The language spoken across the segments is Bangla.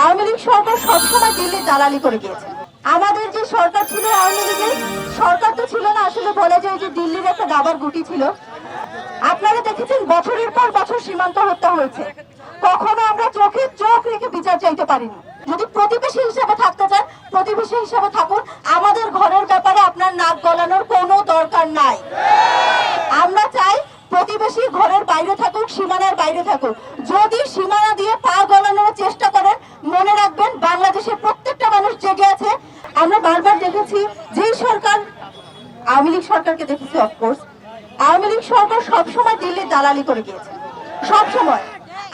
আওয়ামী লীগ সরকার সবসময় দিল্লি দালালি করে গিয়েছে আমাদের যে সরকার ছিল আওয়ামী লীগের, সরকার তো ছিল না, আসলে বলা যায় যে দিল্লির একটা দাবার গুটি ছিল। আপনারা দেখেছেন, বছরের পর বছর সীমান্ত হত্যা হয়েছে। কখনো আমরা চোখে চোখ রেখে বিচার চাইতে পারিনি। যদি প্রতিবেশী হিসাবে থাকতে চান, প্রতিবেশী হিসাবে থাকুন। আমাদের ঘরের ব্যাপারে আপনার নাক গলানোর কোনো দরকার নাই। আমরা চাই প্রতিবেশী ঘরের বাইরে থাকুক, সীমানার বাইরে থাকুক। যদি সীমানা দিয়ে পা গলানোর চেষ্টা করেন মনে রাখবেন বাংলাদেশের প্রত্যেকটা মানুষ জেগে আছে আমরা বারবার যেই সরকার, আওয়ামী লীগ সরকারকে দেখেছি অফকোর্স আওয়ামী লীগ সরকার সবসময় দিল্লির দালালি করে গিয়েছে। সবসময়।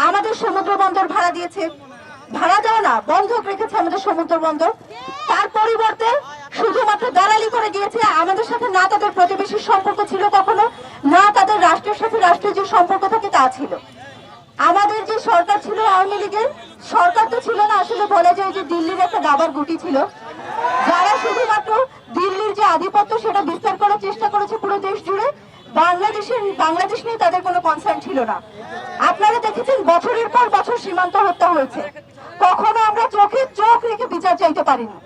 আমাদের সমুদ্র বন্দর ভাড়া দিয়েছে। ভাড়া দেওয়া না, বন্ধক রেখেছে আমাদের সমুদ্র বন্দর। তার পরিবর্তে শুধুমাত্র দালালি করে গিয়েছে, আমাদের সাথে না তাদের প্রতিবেশীর সম্পর্ক ছিল কখনো, না তাদের রাষ্ট্রের সাথে রাষ্ট্রের যে সম্পর্ক থাকে তা ছিল। আমাদের যে সরকার ছিল আওয়ামী লীগের, সরকার তো ছিল না, আসলে বলা যায় যে দিল্লির একটা দাবার গুটি ছিল। যারা আধিপত্য সেটা বিস্তার করার চেষ্টা করেছে পুরো দেশ জুড়ে। বাংলাদেশের, বাংলাদেশ নিয়ে তাদের কোনো কনসার্ন ছিল না। আপনারা দেখেছেন, বছরের পর বছর সীমান্ত হত্যা হয়েছে। কখনো আমরা চোখে চোখ রেখে বিচার চাইতে পারিনি।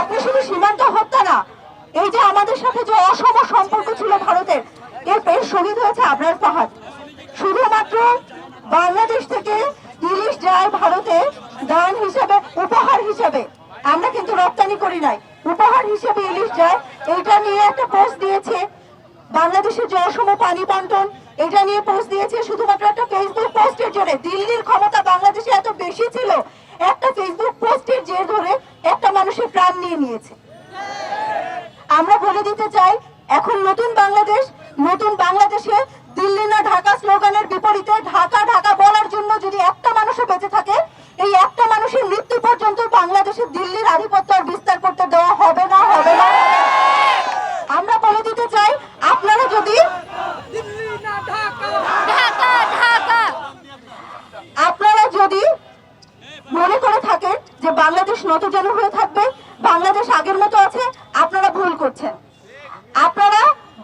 আপনি শুধু সীমান্ত হত্যা না, এই যে আমাদের সাথে যে অসম সম্পর্ক ছিল ভারতের, এর শহীদ হয়েছে আবরার পাহাড়। শুধুমাত্র বাংলাদেশ থেকে ইলিশ যায় ভারতে দান হিসেবে উপহার হিসেবে আমরা কিন্তু রপ্তানি করি নাই। উপহার হিসেবে ইলিশ যায় এটা নিয়ে একটা পোস্ট দিয়েছে বাংলাদেশের যে অসম পানি বন্টন। এটা নিয়ে পোস্ট দিয়েছে শুধুমাত্র একটা ফেসবুক পোস্টের জন্য দিল্লির ক্ষমতা বাংলাদেশে এত বেশি ছিল, একটা ফেসবুক পোস্টের জের ধরে একটা মানুষের প্রাণ নিয়ে নিয়েছে। আমরা বলে দিতে চাই, এখন নতুন বাংলাদেশ, নতুন বাংলাদেশে দিল্লি না ঢাকা স্লোগানের বিপরীতে ঢাকা ঢাকা বলার জন্য যদি একটা মানুষও বেঁচে থাকে এই একটা মানুষের মৃত্যু পর্যন্ত বাংলাদেশে দিল্লির আধিপত্য আর বিস্তার করতে দেওয়া হবে না হবে না। আমরা বলে দিতে চাই, আপনারা যদি আপনারা যদি মনে করে থাকেন যে বাংলাদেশ নতজানু হয়ে থাকবে, বাংলাদেশ আগের মতো আছে, আপনারা ভুল করছেন। আপনারা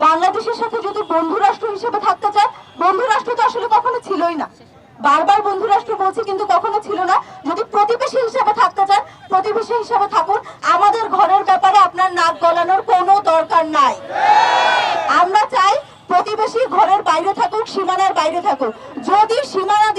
বাংলাদেশের সাথে যদি বন্ধু রাষ্ট্র হিসেবে থাকতে চান বন্ধু রাষ্ট্র তো আসলে কখনো ছিলই না। বারবার বন্ধু রাষ্ট্র বলছি, কিন্তু কখনো ছিল না। যদি প্রতিবেশী হিসেবে প্রতিবেশী হিসেবে থাকুন, আমাদের ঘরের ব্যাপারে আপনার নাক গলানোর কোনো দরকার নাই। আমরা চাই প্রতিবেশী ঘরের বাইরে থাকুক, সীমানার বাইরে থাকুক। যদি সীমানা